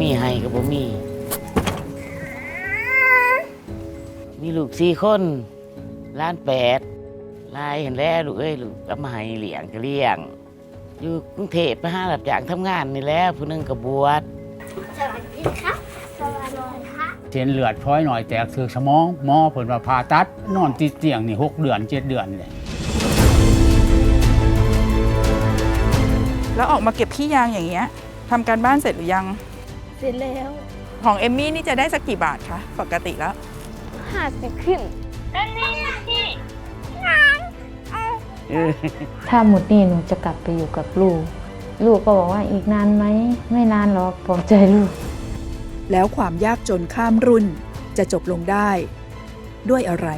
มีให้ก็บ่มี มีลูกสี่คนล้านแปดลายเห็นแล้วลูกเอ้ยลูกก็มาให้เลี้ยงก็เลี้ยง อยู่กรุงเทพไปหารับจ้างทำงานนี่แหล้วผู้หนึงก็บวชสวัสดีครับ สวัสดีครับเส้นเลือดพร้อยหน่อยแตกถือสมองหมอเพิ่นว่าผ่าตัด นอนติดเตียงนี่หกเดือนเจ็ดเดือนเลยแล้วออกมาเก็บขี้ยางอย่างเงี้ยทำการบ้านเสร็จหรือยังเสร็จแล้วของเอมมี่นี่จะได้สักกี่บาทคะปกติแล้วห้าสิบขึ้นอันนี้ที่ถ้าหมดหนี่หนูจะกลับไปอยู่กับลูก ลูกก็บอกว่าอีกนานไหมไม่นานหรอกปลอบใจลูก แล้วความยากจนข้ามรุ่นจะจบลงได้ ด้วยอะไร